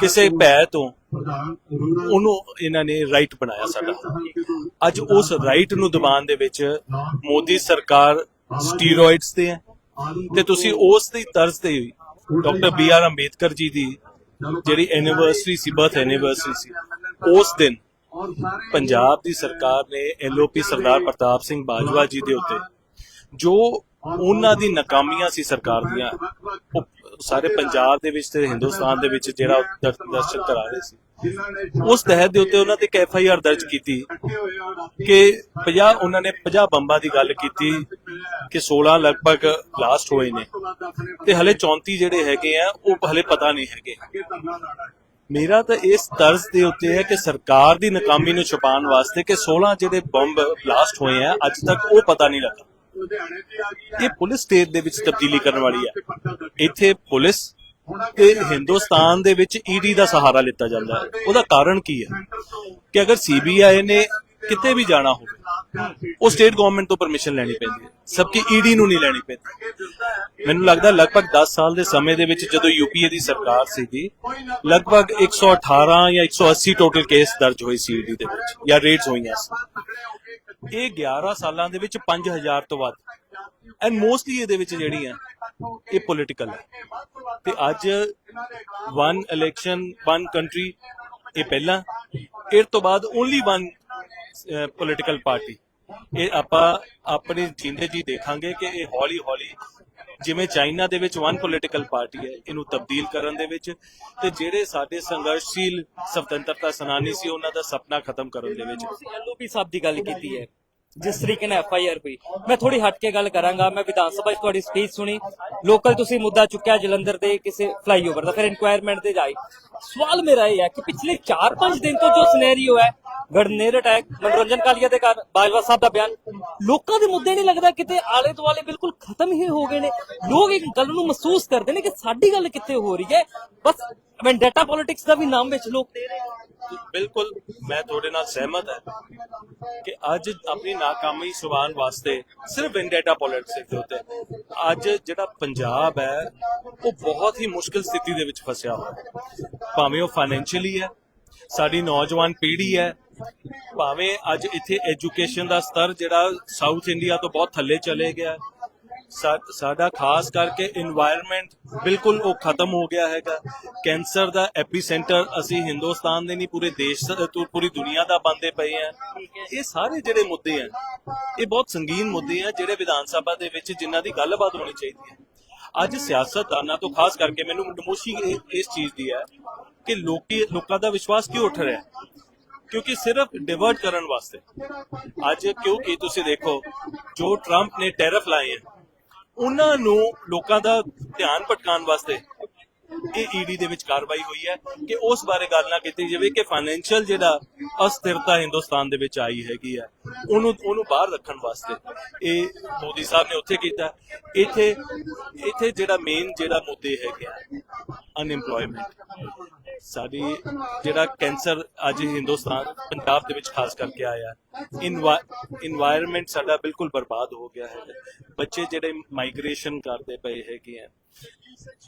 ਕਿਸੇ ਭੈ ਤੋਂ ਉਹਨੂੰ ਇਹਨਾਂ ਨੇ ਰਾਈਟ ਬਣਾਇਆ ਸਾਡਾ। ਅੱਜ ਉਸ ਰਾਈਟ ਨੂੰ ਦਬਾਉਣ ਦੇ ਵਿੱਚ ਮੋਦੀ ਸਰਕਾਰ ਸਟੀਰੋਇਡਸ ਤੇ ਹੈ ਤੇ ਤੁਸੀਂ ਉਸ ਦੀ ਤਰਜ਼ ਤੇ doctor B R Ambedkar ji ਦੀ ਜਿਹੜੀ ਐਨੀਵਰਸਰੀ ਸੀ ਬਰਥ ਐਨੀਵਰਸਰੀ ਸੀ, ਉਸ ਦਿਨ ਪੰਜਾਬ ਦੀ ਸਰਕਾਰ ਨੇ ਐਲਓਪੀ ਸਰਦਾਰ ਪ੍ਰਤਾਪ ਸਿੰਘ ਬਾਜਵਾ ਜੀ ਦੇ ਉੱਤੇ ਜੋ ਉਹਨਾਂ ਦੀ ਨਾਕਾਮੀਆਂ ਸੀ ਸਰਕਾਰ ਦੀਆਂ ਸਾਰੇ ਪੰਜਾਬ ਦੇ ਵਿੱਚ ਤੇ ਹਿੰਦੁਸਤਾਨ ਦੇ ਵਿੱਚ ਜਿਹੜਾ ਦਰਸ਼ਨ ਕਰਾ ਰਹੇ ਸੀ। ਉਸ ਤਹਿਤ ਦੇ ਉੱਤੇ ਉਹਨਾਂ ਤੇ ਇੱਕ ਐਫ ਆਈ ਆਰ ਦਰਜ ਕੀਤੀ ਕਿ 50 ਉਹਨਾਂ ਨੇ 50 ਬੰਬਾਂ ਦੀ ਗੱਲ ਕੀਤੀ ਕਿ 16 ਲਗਭਗ ਬਲਾਸਟ ਹੋਏ ਨੇ। ਤੇ ਹਲੇ 34 ਜਿਹੜੇ ਹੈਗੇ ਆ, ਉਹ ਹਲੇ ਪਤਾ ਨਹੀਂ ਹੈਗੇ। ਮੇਰਾ ਤਾਂ ਇਸ ਤਰਜ਼ ਦੇ ਉੱਤੇ ਹੈ ਕਿ ਸਰਕਾਰ ਦੀ ਨਾਕਾਮੀ ਨੂੰ ਛੁਪਾਉਣ ਵਾਸਤੇ ਕਿ 16 ਜਿਹੜੇ ਬੰਬ ਬਲਾਸਟ ਹੋਏ ਆ, ਅੱਜ ਤੱਕ ਉਹ ਪਤਾ ਨਹੀਂ ਲੱਗਾ। ਇਹ ਪੁਲਿਸ ਸਟੇਟ ਦੇ ਵਿੱਚ ਤਬਦੀਲੀ ਕਰਨ ਵਾਲੀ ਹੈ। ਇੱਥੇ ਪੁਲਿਸ ਤੇ ਹਿੰਦੁਸਤਾਨ ਦੇ ਵਿੱਚ ਈਡੀ ਦਾ ਸਹਾਰਾ ਲਿੱਤਾ ਜਾਂਦਾ ਹੈ। ਉਹਦਾ ਕਾਰਨ ਕੀ ਹੈ? ਕਿ ਅਗਰ ਸੀਬੀਆਈ ਨੇ ਕਿਤੇ ਵੀ ਜਾਣਾ ਹੋਵੇ ਉਹ ਸਟੇਟ ਗਵਰਨਮੈਂਟ ਤੋਂ ਪਰਮਿਸ਼ਨ ਲੈਣੀ ਪੈਂਦੀ ਹੈ। ਸਬਕਿ ਈਡੀ ਨੂੰ ਨਹੀਂ ਲੈਣੀ ਪੈਂਦੀ। ਮੈਨੂੰ ਲੱਗਦਾ ਲਗਭਗ 10 ਸਾਲ ਦੇ ਸਮੇਂ ਦੇ ਵਿੱਚ ਜਦੋਂ ਯੂਪੀਏ ਦੀ ਸਰਕਾਰ ਸੀਗੀ, ਲਗਭਗ 118 ਜਾਂ 180 ਟੋਟਲ ਕੇਸ ਦਰਜ ਹੋਏ ਸੀ ਈਡੀ ਦੇ ਵਿੱਚ, ਜਾਂ ਰੇਡਸ ਹੋਈਆਂ ਸੀ। ਇਹ 11 ਸਾਲਾਂ ਦੇ ਵਿੱਚ 5000 ਤੋਂ ਵੱਧ। ਐਂਡ ਮੋਸਟਲੀ ਇਹਦੇ ਵਿੱਚ ਜਿਹੜੀ ਹੈ ਇਹ ਪੋਲਿਟੀਕਲ ਹੈ। ਤੇ ਅੱਜ ਵਨ ਇਲੈਕਸ਼ਨ ਵਨ ਕੰਟਰੀ ਇਹ ਪਹਿਲਾਂ। ਇਹ ਤੋਂ ਬਾਅਦ ਓਨਲੀ ਵਨ ਪੋਲਿਟੀਕਲ ਪਾਰਟੀ ਇਹ ਆਪਾਂ ਆਪਣੇ ਜਿੰਦੇ ਜੀ ਦੇਖਾਂਗੇ ਕਿ ਇਹ ਹੌਲੀ ਹੌਲੀ ਜਿਵੇਂ ਚਾਈਨਾ ਦੇ ਵਿੱਚ ਵਨ ਪੋਲੀਟੀਕਲ ਪਾਰਟੀ ਹੈ, ਇਹਨੂੰ ਤਬਦੀਲ ਕਰਨ ਦੇ ਵਿੱਚ ਤੇ ਜਿਹੜੇ ਸਾਡੇ ਸੰਘਰਸ਼ਸ਼ੀਲ ਸੁਤੰਤਰਤਾ ਸੈਨਾਨੀ ਸੀ, ਉਹਨਾਂ ਦਾ ਸੁਪਨਾ ਖਤਮ ਕਰਨ ਦੇ ਵਿੱਚ। ਐਲਓਪੀ ਸਾਹਿਬ ਦੀ ਗੱਲ ਕੀਤੀ ਹੈ। ਜਿਸ ਤਰੀਕੇ ਨਾਲ ਐਫ ਹੋਈ। ਮੈਂ ਥੋੜੀ ਹਟ ਕੇ ਗੱਲ ਕਰਾਂਗਾ। ਮੈਂ ਵਿਧਾਨ ਸਭਾ 'ਚ ਤੁਹਾਡੀ ਸਪੀਚ ਸੁਣੀ। ਲੋਕਲ ਤੁਸੀਂ ਮੁੱਦਾ ਚੁੱਕਿਆ ਜਲੰਧਰ ਦੇ ਕਿਸੇ ਫਲਾਈਓਵਰ ਦਾ। ਫਿਰ ਇਨਕੁਆਇਰਮੈਂਟ ਤੇ ਜਾਈ। ਸਵਾਲ ਮੇਰਾ ਇਹ ਹੈ ਕਿ ਪਿਛਲੇ 4-5 ਦਿਨ ਤੋਂ ਜੋ ਸਿਨੈਰੀਓ ਹੈ, ਗੜਨੇਰ ਅਟੈਕ ਮਨੋਰੰਜਨ ਕਾਲੀਆ ਦੇ ਘਰ, ਬਾਜਵਾ ਸਾਹਿਬ ਦਾ ਬਿਆਨ, ਲੋਕਾਂ ਦੇ ਮੁੱਦੇ ਨਹੀਂ ਲੱਗਦਾ ਕਿਤੇ ਆਲੇ ਦੁਆਲੇ ਬਿਲਕੁਲ ਖਤਮ ਹੀ ਹੋ ਗਏ ਨੇ। ਲੋਕ ਇੱਕ ਗੱਲ ਨੂੰ ਮਹਿਸੂਸ ਕਰਦੇ ਨੇ ਕਿ ਸਾਡੀ ਗੱਲ ਕਿੱਥੇ ਹੋ ਰਹੀ ਹੈ। ਬਸ ਵੈਂਡੇਟਾ ਪੋਲਿਟਿਕਸ ਦਾ ਵੀ ਨਾਮ ਵਿੱਚ ਲੋਕ ਦੇ ਰਹੇ ਨੇ ਬਿਲਕੁਲ, ਮੈਂ ਤੁਹਾਡੇ ਨਾਲ ਸਹਿਮਤ ਹਾਂ ਕਿ ਅੱਜ ਆਪਣੀ ਨਾਕਾਮੀ ਸੁਭਾਨ ਵਾਸਤੇ ਸਿਰਫ ਵੈਂਡੇਟਾ ਪੋਲਿਟਿਕਸ ਦੇ ਉੱਤੇ। ਅੱਜ ਜਿਹੜਾ ਪੰਜਾਬ ਹੈ, ਉਹ ਬਹੁਤ ਹੀ ਮੁਸ਼ਕਲ ਸਥਿਤੀ ਦੇ ਵਿੱਚ ਫਸਿਆ ਹੋਇਆ ਹੈ। ਭਾਵੇਂ ਉਹ ਫਾਈਨੈਂਸ਼ੀਅਲੀ ਹੈ, ਸਾਡੀ ਨੌਜਵਾਨ ਪੀੜ੍ਹੀ ਹੈ, ਭਾਵੇਂ ਅੱਜ ਇੱਥੇ ਐਜੂਕੇਸ਼ਨ ਦਾ ਸਤਰ ਜਿਹੜਾ ਸਾਊਥ ਇੰਡੀਆ ਤੋਂ ਬਹੁਤ ਥੱਲੇ ਚਲੇ ਗਿਆ ਸਾਡਾ ਖਾਸ ਕਰਕੇ এনवायरमेंट ਬਿਲਕੁਲ ਉਹ ਖਤਮ ਹੋ ਗਿਆ ਹੈਗਾ। ਕੈਂਸਰ ਦਾ ਐਪੀਸੈਂਟਰ ਅਸੀਂ ਹਿੰਦੁਸਤਾਨ ਦੇ ਨਹੀਂ, ਪੂਰੇ ਦੇਸ਼ ਤੋਂ ਪੂਰੀ ਦੁਨੀਆ ਦਾ ਬੰਦੇ ਪਏ ਆ ਇਹ ਸਾਰੇ ਜਿਹੜੇ ਮੁੱਦੇ ਆ, ਇਹ ਬਹੁਤ ਸੰਗੀਨ ਮੁੱਦੇ ਆ ਜਿਹੜੇ ਵਿਧਾਨ ਸਭਾ ਦੇ ਵਿੱਚ ਜਿਨ੍ਹਾਂ ਦੀ ਗੱਲਬਾਤ ਹੋਣੀ ਚਾਹੀਦੀ ਹੈ। ਅੱਜ ਸਿਆਸਤਦਾਨਾਂ ਤੋਂ ਖਾਸ ਕਰਕੇ ਮੈਨੂੰ ਨਮੋਸ਼ੀ ਇਸ ਚੀਜ਼ ਦੀ ਹੈ ਕਿ ਲੋਕੀ, ਲੋਕਾਂ ਦਾ ਵਿਸ਼ਵਾਸ ਕਿਉਂ ਉੱਠ ਰਿਹਾ ਹੈ? ਕਿਉਂਕਿ ਸਿਰਫ ਡਿਵਰਟ ਕਰਨ ਵਾਸਤੇ। ਅੱਜ ਕਿਉਂਕਿ ਤੁਸੀਂ ਦੇਖੋ, ਜੋ ਟਰੰਪ ਨੇ ਟੈਰਫ ਲਾਏ ਆ ਉਹਨਾਂ ਨੂੰ ਲੋਕਾਂ ਦਾ ਧਿਆਨ ਭਟਕਾਉਣ ਵਾਸਤੇ ਇਹ ਈਡੀ ਦੇ ਵਿੱਚ ਕਾਰਵਾਈ ਹੋਈ ਹੈ ਕਿ ਉਸ ਬਾਰੇ ਗੱਲ ਨਾ ਕੀਤੀ ਜਾਵੇ ਕਿ ਫਾਈਨੈਂਸ਼ੀਅਲ ਜਿਹੜਾ ਅਸਥਿਰਤਾ ਹਿੰਦੁਸਤਾਨ ਦੇ ਵਿੱਚ ਆਈ ਹੈਗੀ ਹੈ, ਉਹਨੂੰ ਉਹਨੂੰ ਬਾਹਰ ਰੱਖਣ ਵਾਸਤੇ ਇਹ ਮੋਦੀ ਸਾਹਿਬ ਨੇ ਉੱਥੇ ਕੀਤਾ। ਇੱਥੇ ਇੱਥੇ ਜਿਹੜਾ ਮੇਨ ਜਿਹੜਾ ਮੁੱਦੇ ਹੈਗੇ ਆ ਅਨਇੰਪਲੋਇਮੈਂਟ ਸਾਡੀ ਜਿਹੜਾ ਕੈਂਸਰ ਅੱਜ ਹਿੰਦੁਸਤਾਨ ਪੰਜਾਬ ਦੇ ਵਿੱਚ ਖਾਸ ਕਰਕੇ ਆਇਆ ਇਨਵਾਇਰਨਮੈਂਟ ਸਾਡਾ ਬਿਲਕੁਲ ਬਰਬਾਦ ਹੋ ਗਿਆ ਹੈ। ਬੱਚੇ ਜਿਹੜੇ ਮਾਈਗ੍ਰੇਸ਼ਨ ਕਰਦੇ ਪਏ ਹੈਗੇ ਆ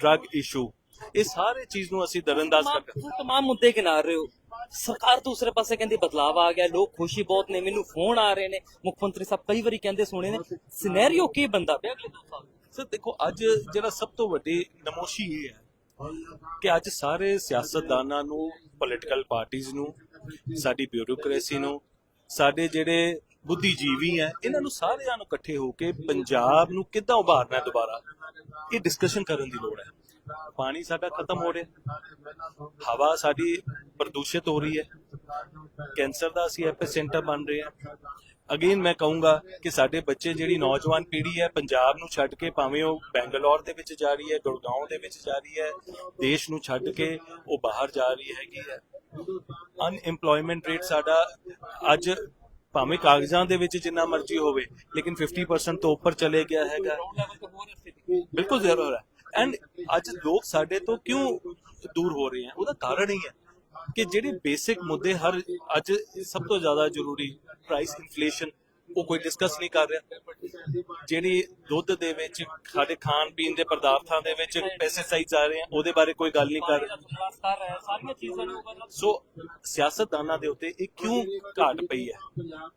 ਡਰਗ ਇਸ਼ੂ ਇਹ ਸਾਰੇ ਚੀਜ਼ ਨੂੰ ਅਸੀਂ ਦਰਅੰਦਾਜ਼ ਕਰ ਤਮਾਮ ਮੁੱਦੇ ਗਿਨਾਰ ਰਹੇ ਹੋ। ਸਰਕਾਰ ਦੂਸਰੇ ਪਾਸੇ ਕਹਿੰਦੀ ਬਦਲਾਵ ਆ ਗਿਆ ਲੋਕ ਖੁਸ਼ੀ ਬਹੁਤ ਨੇ ਮੈਨੂੰ ਫੋਨ ਆ ਰਹੇ ਨੇ। ਮੁੱਖ ਮੰਤਰੀ ਸਾਹਿਬ ਕਈ ਵਾਰੀ ਕਹਿੰਦੇ ਸੁਣੇ ਨੇ ਸਿਨੈਰੀਓ ਕੀ ਬੰਦਾ ਪਿਆ ਅਗਲੇ ਦੋ ਸਾਲ ਸਰ ਦੇਖੋ ਅੱਜ ਜਿਹੜਾ ਸਭ ਤੋਂ ਵੱਡੀ ਨਮੋਸ਼ੀ ਇਹ ਹੈ ਕਿ ਅੱਜ ਸਾਰੇ ਸਿਆਸਤਦਾਨਾਂ ਨੂੰ ਪੋਲੀਟੀਕਲ ਪਾਰਟੀਆਂ ਨੂੰ, ਸਾਡੀ ਬਿਊਰੋਕ੍ਰੇਸੀ ਨੂੰ, ਸਾਡੇ ਜਿਹੜੇ ਬੁੱਧੀਜੀਵੀ ਹੈ, ਇਹਨਾਂ ਨੂੰ ਸਾਰਿਆਂ ਨੂੰ ਇਕੱਠੇ ਹੋ ਕੇ ਪੰਜਾਬ ਨੂੰ ਕਿੱਦਾਂ ਉਭਾਰਨਾ ਹੈ ਦੁਬਾਰਾ, ਇਹ ਡਿਸਕਸ਼ਨ ਕਰਨ ਦੀ ਲੋੜ ਹੈ। ਪਾਣੀ ਸਾਡਾ ਖਤਮ ਹੋ ਰਿਹਾ, ਹਵਾ ਸਾਡੀ ਪ੍ਰਦੂਸ਼ਿਤ ਹੋ ਰਹੀ ਹੈ, ਕੈਂਸਰ ਦਾ ਅਸੀਂ ਐਪੀਸੈਂਟਰ ਬਣ ਰਹੇ ਹਾਂ। ਅਗੇਨ ਮੈਂ ਕਹੂੰਗਾ ਕਿ ਸਾਡੇ ਬੱਚੇ ਜਿਹੜੀ ਨੌਜਵਾਨ ਪੀੜ੍ਹੀ ਹੈ, ਪੰਜਾਬ ਨੂੰ ਛੱਡ ਕੇ ਭਾਵੇਂ ਉਹ ਬੈਂਗਲੌਰ ਦੇ ਵਿੱਚ ਜਾ ਰਹੀ ਹੈ ਗੁੜਗਾਉਂ ਦੇ ਵਿੱਚ ਜਾ ਰਹੀ ਹੈ, ਦੇਸ਼ ਨੂੰ ਛੱਡ ਕੇ ਉਹ ਬਾਹਰ ਜਾ ਰਹੀ ਹੈਗੀ ਹੈ। ਅਨਇੰਪਲੋਇਮੈਂਟ ਰੇਟ ਸਾਡਾ ਅੱਜ ਭਾਵੇਂ ਕਾਗਜ਼ਾਂ ਦੇ ਵਿੱਚ ਜਿੰਨਾ ਮਰਜ਼ੀ ਹੋਵੇ, ਲੇਕਿਨ 50% ਤੋਂ ਉੱਪਰ ਚਲੇ ਗਿਆ ਹੈਗਾ। ਬਿਲਕੁਲ ਜ਼ਰੂਰ ਹੈ ਐਂਡ ਅੱਜ ਲੋਕ ਸਾਡੇ ਤੋਂ ਕਿਉਂ ਦੂਰ ਹੋ ਰਹੇ ਹਨ ਉਹਦਾ ਕਾਰਨ ਹੀ ਹੈ। ਕਿ ਜਿਹੜੇ ਬੇਸਿਕ ਮੁੱਦੇ ਹਰ ਅੱਜ ਸਭ ਤੋਂ ਜ਼ਿਆਦਾ ਜ਼ਰੂਰੀ ਪ੍ਰਾਈਸ ਇਨਫਲੇਸ਼ਨ ਉਹ ਕੋਈ ਡਿਸਕਸ ਨਹੀਂ ਕਰ ਰਿਹਾ। ਜਿਹੜੀ ਦੁੱਧ ਦੇ ਵਿੱਚ, ਸਾਡੇ ਖਾਣ ਪੀਣ ਦੇ ਪਦਾਰਥਾਂ ਦੇ ਵਿੱਚ ਪੈਸਟੀਸਾਈਡਸ ਆ ਰਹੇ ਆ, ਉਹਦੇ ਬਾਰੇ ਕੋਈ ਗੱਲ ਨਹੀਂ ਕਰ ਰਿਹਾ। ਸੋ ਸਿਆਸਤਦਾਨਾਂ ਦੇ ਉੱਤੇ ਇਹ ਕਿਉਂ ਘਾਟ ਪਈ ਹੈ?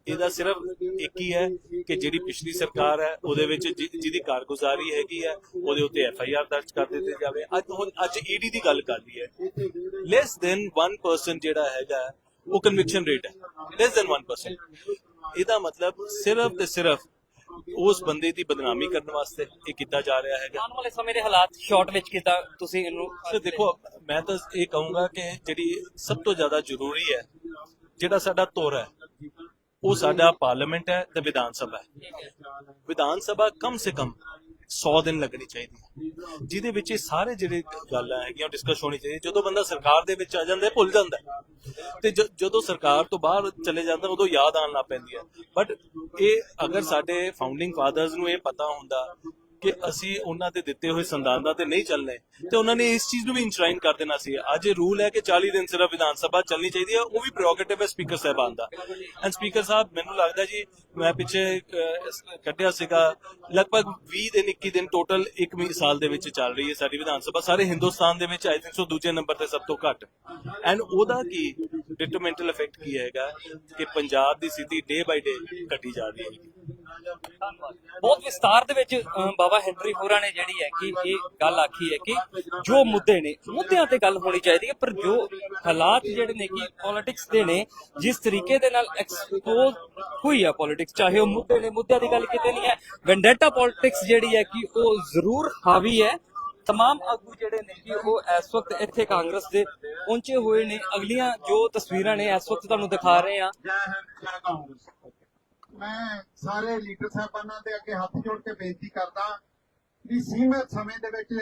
ਇਹਦਾ ਸਿਰਫ ਇੱਕ ਹੀ ਹੈ ਕਿ ਜਿਹੜੀ ਪਿਛਲੀ ਸਰਕਾਰ ਹੈ, ਉਹਦੇ ਵਿੱਚ ਜਿਹਦੀ ਕਾਰਗੁਜ਼ਾਰੀ ਹੈਗੀ ਹੈ, ਉਹਦੇ ਉੱਤੇ ਐਫ ਆਈ ਆਰ ਦਰਜ ਕਰ ਦਿੱਤੀ ਜਾਵੇ। ਅੱਜ, ਹੁਣ ਅੱਜ ਈਡੀ ਦੀ ਗੱਲ ਕਰ ਲਈ ਹੈ ਲੈਸ ਦੈਨ 1% ਜਿਹੜਾ ਹੈਗਾ, ਉਹ ਕਨਵਿਕਸ਼ਨ ਰੇਟ ਹੈ। ਲੈਸ ਦੈਨ 1% ਇਹਦਾ ਮਤਲਬ ਸਿਰਫ ਤੇ ਸਿਰਫ ਉਸ ਬੰਦੇ ਦੀ ਬਦਨਾਮੀ ਕਰਨ ਵਾਸਤੇ ਇਹ ਕੀਤਾ ਜਾ ਰਿਹਾ ਹੈਗਾ। ਆਉਣ ਵਾਲੇ ਸਮੇਂ ਦੇ ਹਾਲਾਤ ਸ਼ਾਰਟ ਵਿੱਚ ਕਿਦਾਂ ਤੁਸੀਂ ਇਹਨੂੰ ਸਰ ਦੇਖੋ ਮੈਂ ਤਾਂ ਇਹ ਕਹੂੰਗਾ ਕਿ ਜਿਹੜੀ ਸਭ ਤੋਂ ਜ਼ਿਆਦਾ ਜ਼ਰੂਰੀ ਹੈ ਜਿਹੜਾ ਸਾਡਾ ਧੁਰ ਹੈ ਉਹ ਸਾਡਾ ਪਾਰਲੀਮੈਂਟ ਹੈ ਤੇ ਵਿਧਾਨ ਸਭਾ ਹੈ। ਵਿਧਾਨ ਸਭਾ ਕਮ ਸੇ ਕਮ 100 ਦਿਨ ਲੱਗਣੀ ਚਾਹੀਦੀ ਹੈ ਜਿਹਦੇ ਵਿੱਚ ਇਹ ਸਾਰੇ ਜਿਹੜੇ ਗੱਲਾਂ ਹੈਗੀਆਂ ਡਿਸਕਸ ਹੋਣੀ ਚਾਹੀਦੀ। ਜਦੋਂ ਬੰਦਾ ਸਰਕਾਰ ਦੇ ਵਿੱਚ ਆ ਜਾਂਦਾ ਭੁੱਲ ਜਾਂਦਾ। ਹੈ। ਤੇ ਜਦੋਂ ਸਰਕਾਰ ਤੋਂ ਬਾਹਰ ਚਲੇ ਜਾਂਦਾ, ਉਦੋਂ ਯਾਦ ਆਉਣ ਲੱਗ ਪੈਂਦੀ ਹੈ ਬਟ ਇਹ ਅਗਰ ਸਾਡੇ ਫਾਊਂਡਿੰਗ ਫਾਦਰਸ ਨੂੰ ਇਹ ਪਤਾ ਹੁੰਦਾ ਕਿ ਅਸੀਂ ਉਹਨਾਂ ਦੇ ਦਿੱਤੇ ਹੋਏ ਸੰਵਿਧਾਨਾਂ ਤੇ ਨਹੀਂ ਚੱਲਨੇ ਤੇ ਉਹਨਾਂ ਨੇ ਇਸ ਚੀਜ਼ ਨੂੰ ਵੀ ਇਨਸ਼ਰਾਈਨ ਕਰ ਦੇਣਾ ਸੀ। ਅੱਜ ਇਹ ਰੂਲ ਹੈ ਕਿ 40 ਦਿਨ ਸਿਰਫ ਵਿਧਾਨ ਸਭਾ ਚੱਲਣੀ ਚਾਹੀਦੀ ਹੈ, ਉਹ ਵੀ ਪ੍ਰੈਰੋਗੇਟਿਵ ਹੈ ਸਪੀਕਰ ਸਾਹਿਬਾਨ ਦਾ। ਐਂਡ ਸਪੀਕਰ ਸਾਹਿਬ, ਮੈਨੂੰ ਲੱਗਦਾ ਜੀ, ਮੈਂ ਪਿੱਛੇ ਕੱਢਿਆ ਸੀਗਾ, ਲਗਭਗ 20 ਦਿਨ 21 ਦਿਨ ਟੋਟਲ ਇੱਕ ਮੀ ਸਾਲ ਦੇ ਵਿੱਚ ਚੱਲ ਰਹੀ ਹੈ ਸਾਡੀ ਵਿਧਾਨ ਸਭਾ। ਸਾਰੇ ਹਿੰਦੁਸਤਾਨ ਦੇ ਵਿੱਚ ਆਈ ਥਿੰਕ ਸੋ ਦੂਜੇ ਨੰਬਰ ਤੇ ਸਭ ਤੋਂ ਘੱਟ। ਐਂਡ ਉਹਦਾ ਕੀ ਡਿਟਰਮੈਂਟਲ ਇਫੈਕਟ ਕੀ ਹੈਗਾ ਕਿ ਪੰਜਾਬ ਦੀ ਸਥਿਤੀ ਡੇ ਬਾਈ ਡੇ ਘਟੀ ਜਾ ਰਹੀ ਹੈ? ਬਹੁਤ ਵਿਸਤਾਰ ਦੇ ਵਿੱਚ ਬਾਬਾ ਹੈਨਰੀ ਹੋਰਾਂ ਨੇ ਜਿਹੜੀ ਹੈ ਕਿ ਇਹ ਗੱਲ ਆਖੀ ਹੈ ਕਿ ਜੋ ਮੁੱਦੇ ਨੇ, ਮੁੱਦਿਆਂ ਤੇ ਗੱਲ ਹੋਣੀ ਚਾਹੀਦੀ ਹੈ, ਪਰ ਜੋ ਹਾਲਾਤ ਜਿਹੜੇ ਨੇ ਕਿ ਪੋਲਿਟਿਕਸ ਦੇ ਨੇ, ਜਿਸ ਤਰੀਕੇ ਦੇ ਨਾਲ ਐਕਸਪੋਜ਼ ਹੋਈ ਹੈ ਪੋਲਿਟਿਕਸ ਚਾਹੇ ਉਹ ਮੁੱਦੇ ਨੇ, ਮੁੱਦਿਆਂ ਦੀ ਗੱਲ ਕਿਤੇ ਨਹੀਂ ਹੈ ਵੈਂਡੇਟਾ ਪੋਲਿਟਿਕਸ ਜਿਹੜੀ ਹੈ ਕਿ ਉਹ ਜ਼ਰੂਰ ਹਾਵੀ ਹੈ। ਤਮਾਮ ਆਗੂ ਜਿਹੜੇ ਨੇ ਕਿ ਉਹ ਇਸ ਵਕਤ ਇੱਥੇ ਕਾਂਗਰਸ ਦੇ ਪਹੁੰਚੇ ਹੋਏ ਨੇ। ਅਗਲੀਆਂ ਜੋ ਤਸਵੀਰਾਂ ਨੇ ਇਸ ਵਕਤ ਤੁਹਾਨੂੰ ਦਿਖਾ ਰਹੇ ਹਾਂ। ਮੈਂ ਸਾਰੇ ਲੀਡਰ ਸਾਹਿਬਾਨਾਂ ਦੇ ਅੱਗੇ ਹੱਥ ਜੋੜ ਕੇ ਬੇਨਤੀ ਕਰਦਾ ਵੀ ਸੀਮਤ ਸਮੇਂ ਦੇ ਵਿੱਚ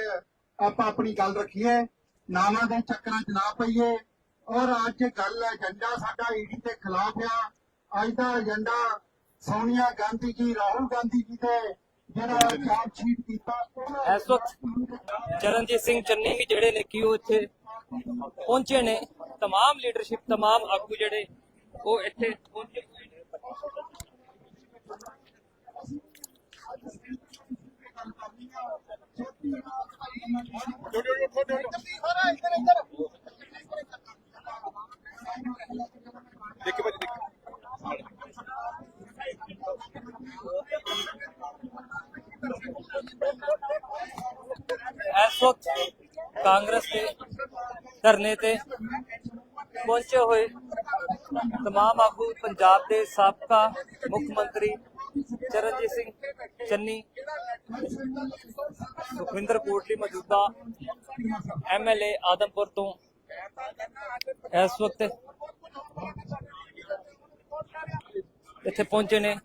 ਆਪਾਂ ਆਪਣੀ ਗੱਲ ਰੱਖੀਏ ਨਾਵਾਂ ਦੇ ਚੱਕਰਾਂ 'ਚ ਨਾ ਪਈਏ ਔਰ ਅੱਜ ਗੱਲ ਏਜੰਡਾ ਸਾਡਾ ਈਡੀ ਦੇ ਖਿਲਾਫ ਆ ਅੱਜ ਦਾ ਏਜੰਡਾ ਸੋਨੀਆ ਗਾਂਧੀ ਜੀ ਰਾਹੁਲ ਗਾਂਧੀ ਜੀ ਦੇ ਜਿਹੜਾ ਚਾਰਜ ਸ਼ੀਟ ਕੀਤਾ ਉਹਨਾਂ ਇਸ ਵਕਤ ਚਰਨਜੀਤ ਸਿੰਘ ਚੰਨੀ ਵੀ ਜਿਹੜੇ ਨੇ ਕਿ ਉਹ ਇੱਥੇ ਪਹੁੰਚੇ ਨੇ तमाम ਲੀਡਰਸ਼ਿਪ तमाम ਆਗੂ ਜਿਹੜੇ ਉਹ ਇੱਥੇ ਪਹੁੰਚੇ ਹੋਏ ਨੇ ਇਸ ਵਕਤ ਕਾਂਗਰਸ ਦੇ ਧਰਨੇ ਤੇ ਪਹੁੰਚੇ ਹੋਏ तमाम ਆਗੂ ਪੰਜਾਬ ਦੇ ਸਾਬਕਾ ਮੁੱਖ ਮੰਤਰੀ ਚਰਨਜੀਤ ਸਿੰਘ ਚੰਨੀ ਸੁਖਵਿੰਦਰ ਕੋਟਲੀ ਮੌਜੂਦਾ ਐਮਐਲਏ ਆਦਮਪੁਰ ਤੋਂ। ਇਸ ਵਕਤ ਇੱਥੇ ਪਹੁੰਚੇ ਨੇ।